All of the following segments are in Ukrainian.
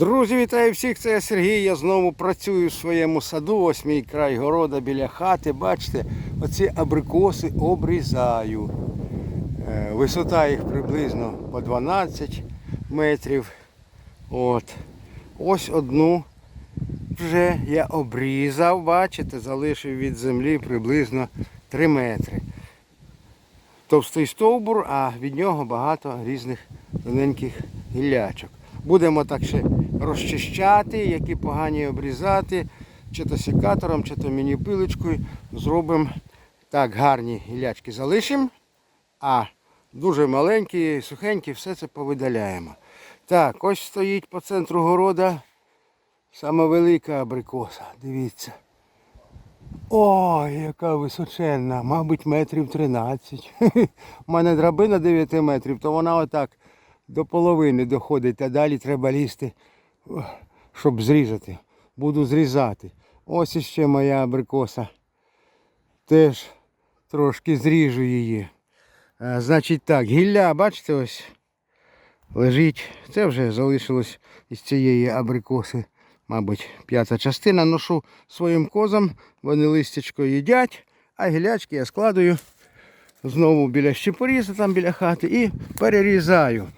Друзі, вітаю всіх, це я Сергій. Я знову працюю в своєму саду. Ось мій край города біля хати. Бачите, оці абрикоси обрізаю. Е, Висота їх приблизно по 12 метрів. От. Ось одну вже я обрізав, бачите, залишив від землі приблизно 3 метри. Товстий стовбур, а від нього багато різних тоненьких гіллячок. Будемо так ще розчищати, які погані обрізати, чи то секатором, чи то міні-пилочкою. Зробимо так гарні гіллячки залишимо, а дуже маленькі, сухенькі, все це повидаляємо. Так, ось стоїть по центру города сама велика абрикоса. Дивіться. Ой, яка височенна, мабуть, метрів 13. У мене драбина 9 метрів, то вона отак до половини доходить, а далі треба лізти, щоб зрізати. Буду зрізати. Ось іще моя абрикоса. Теж трошки зріжу її. А, значить так, гілля, бачите, ось лежить. Це вже залишилось із цієї абрикоси мабуть, п'ята частина. Ношу своїм козам, вони листячко їдять, а гілячки я складую знову біля щепоріза, там біля хати, і перерізаю.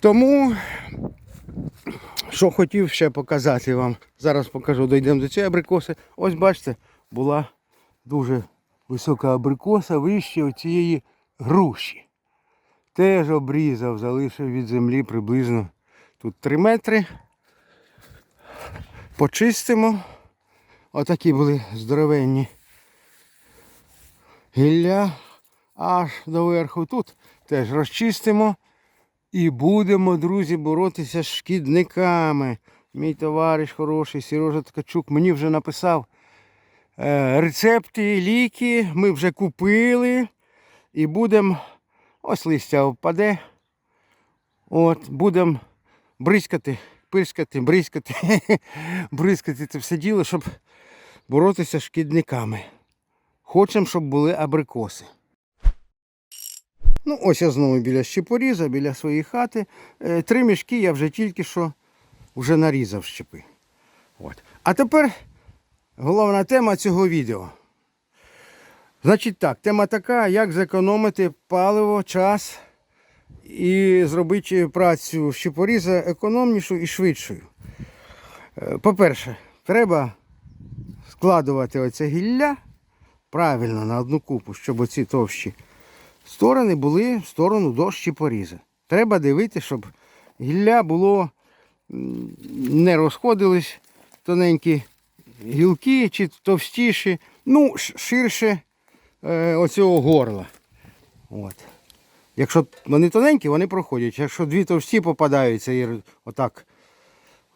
Тому, що хотів ще показати вам, зараз покажу, дійдемо до цієї абрикоси. Ось бачите, була дуже висока абрикоса вище цієї груші. Теж обрізав, залишив від землі приблизно тут 3 метри почистимо. Отакі були здоровенні гілля аж до верху. Тут теж розчистимо і будемо, друзі, боротися з шкідниками. Мій товариш хороший, Сережа Ткачук, мені вже написав е, рецепти, ліки. Ми вже купили і будемо, ось листя впаде. От, будемо бризкати пирскати, бризкати, бризкати це все діло, щоб боротися з шкідниками. Хочемо, щоб були абрикоси. Ну, ось я знову біля щепоріза, біля своєї хати. Е, Три мішки я вже тільки що вже нарізав щепи. От. А тепер головна тема цього відео. Значить так, тема така, як зекономити паливо, час і зробити працю щепоріза економнішою і швидшою. Е, По-перше, треба складувати оце гілля правильно на одну купу, щоб оці товщі сторони були в сторону до щепоріза. Треба дивитися, щоб гілля було не розходились тоненькі гілки чи товстіші, ну, ширше е, оцього горла. От. Якщо вони тоненькі, вони проходять. Якщо дві товсті попадаються і отак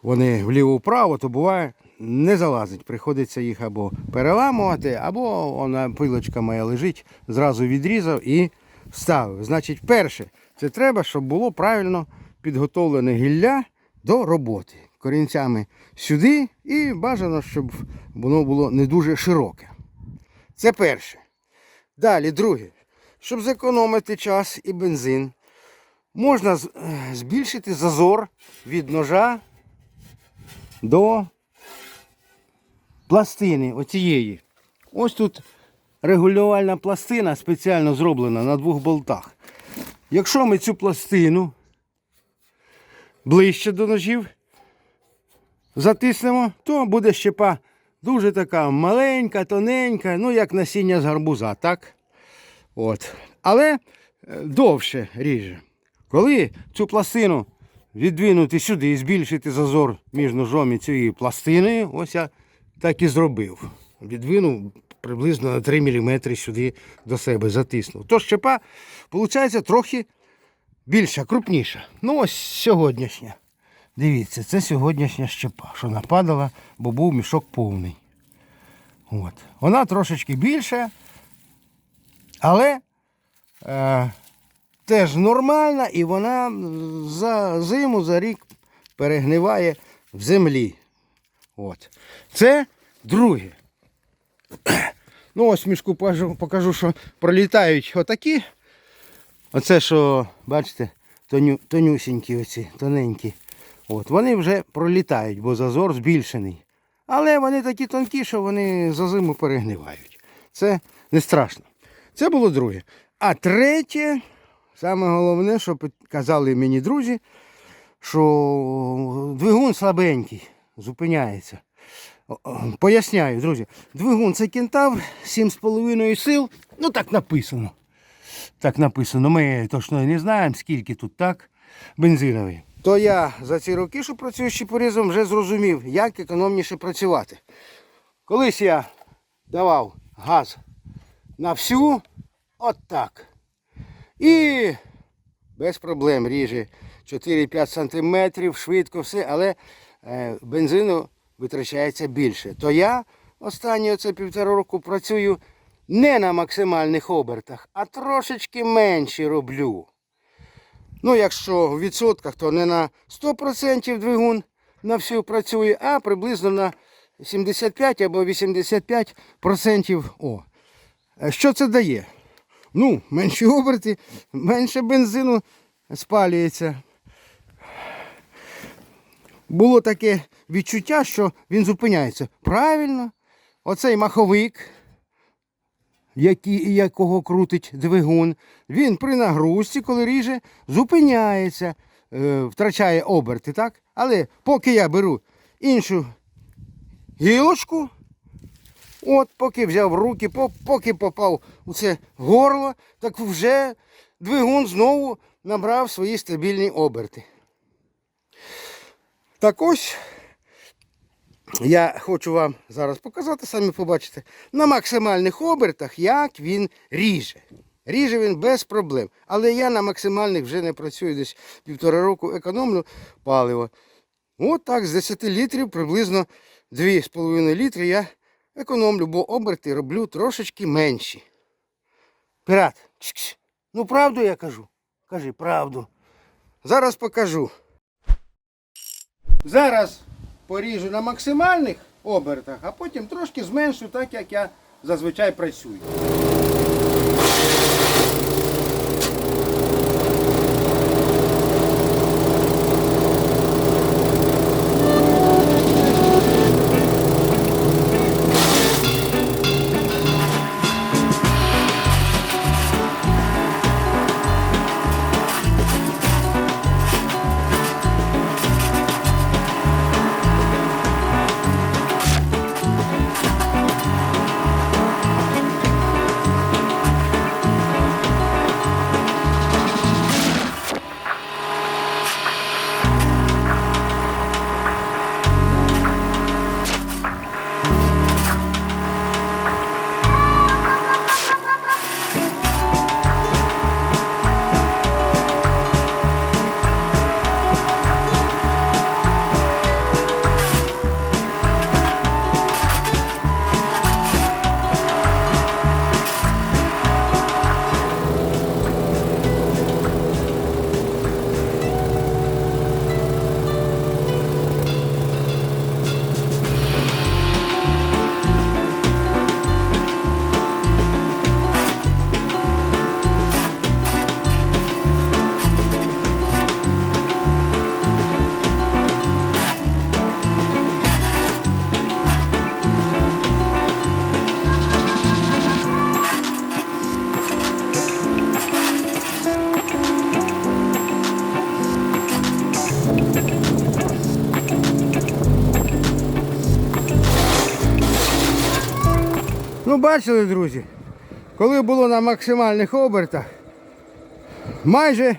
вони вліво-вправо, то буває не залазить. Приходиться їх або переламувати, або вона пилочка моя лежить, зразу відрізав і вставив. Значить, перше, це треба, щоб було правильно підготовлене гілля до роботи. Корінцями сюди і бажано, щоб воно було не дуже широке. Це перше. Далі, друге. Щоб зекономити час і бензин, можна е, збільшити зазор від ножа до пластини оцієї. Ось тут регулювальна пластина спеціально зроблена на двох болтах. Якщо ми цю пластину ближче до ножів затиснемо, то буде щепа дуже така маленька, тоненька, ну як насіння з гарбуза, так? От. Але е, довше ріже. Коли цю пластину відвинути сюди і збільшити зазор між ножом і цією пластиною, ось я так і зробив. Відвинув приблизно на 3 мм сюди до себе затиснув. То щепа, виходить, трохи більша, крупніша. Ну ось сьогоднішня. Дивіться, це сьогоднішня щепа, що нападала, бо був мішок повний. От. Вона трошечки більша, але е, теж нормальна і вона за зиму, за рік перегниває в землі. От. Це друге. Ну, ось мішку покажу, що пролітають отакі. Оце, що, бачите, тоню, тонюсінькі оці, тоненькі. От, вони вже пролітають, бо зазор збільшений. Але вони такі тонкі, що вони за зиму перегнивають. Це не страшно. Це було друге. А третє, саме головне, що казали мені друзі, що двигун слабенький, зупиняється. Поясняю, друзі. Двигун це кентавр, 7,5 сил. Ну так написано. Так написано. Ми точно не знаємо, скільки тут так. Бензиновий. То я за ці роки, що працюю з чіпорізом, вже зрозумів, як економніше працювати. Колись я давав газ на всю, от так. І без проблем ріже 4-5 см, швидко все, але бензину витрачається більше. То я останні оце півтора року працюю не на максимальних обертах, а трошечки менше роблю. Ну, якщо в відсотках, то не на 100% двигун на всю працює, а приблизно на 75 або 85%. О. Е, Що це дає? Ну, менші оберти, менше бензину спалюється. Було таке відчуття, що він зупиняється. Правильно, оцей маховик, який, якого крутить двигун, він при нагрузці, коли ріже, зупиняється, е, втрачає оберти, так? Але поки я беру іншу гілочку, от поки взяв руки, поки попав у це горло, так вже двигун знову набрав свої стабільні оберти. Так ось я хочу вам зараз показати, самі побачите, на максимальних обертах, як він ріже. Ріже він без проблем. Але я на максимальних вже не працюю десь півтора року, економлю паливо. От так з 10 літрів приблизно 2,5 літри я економлю, бо оберти роблю трошечки менші. Пірат, ну правду я кажу. Кажи правду. Зараз покажу. Зараз поріжу на максимальних обертах, а потім трошки зменшу, так як я зазвичай працюю. Бачили, друзі, коли було на максимальних обертах, майже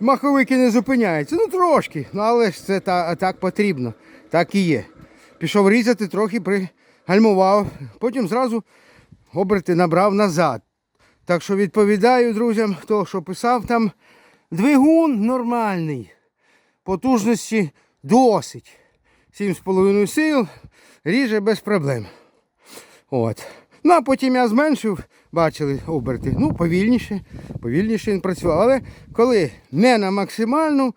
маховики не зупиняються. Ну трошки, ну але ж це та, так потрібно. Так і є. Пішов різати, трохи пригальмував, потім зразу оберти набрав назад. Так що відповідаю друзям, хто що писав там, двигун нормальний, потужності досить. 7,5 сил, ріже без проблем. От. Ну, а потім я зменшив, бачили оберти. Ну, повільніше, повільніше він працював. Але коли не на максимальну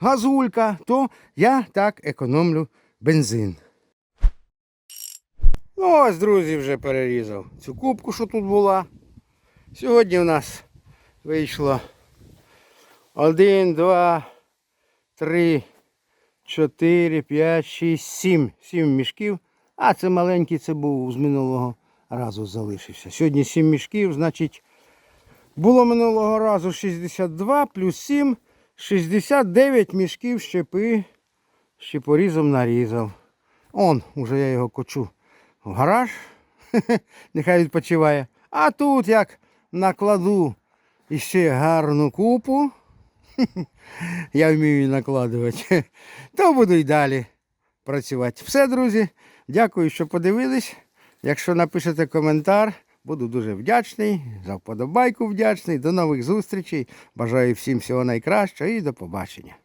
газулька, то я так економлю бензин. Ну ось, друзі, вже перерізав цю кубку, що тут була. Сьогодні у нас вийшло один, два, три, 4, 5, 6, 7. 7 мішків. А це маленький, це був з минулого разу залишився. Сьогодні 7 мішків, значить, було минулого разу 62 плюс 7, 69 мішків щепи. Щепорізом нарізав. Он, уже я його кочу в гараж. Нехай відпочиває. А тут як накладу іще гарну купу. Я вмію її накладувати. То буду й далі працювати. Все, друзі. Дякую, що подивились. Якщо напишете коментар, буду дуже вдячний. За вподобайку вдячний. До нових зустрічей. Бажаю всім всього найкращого і до побачення.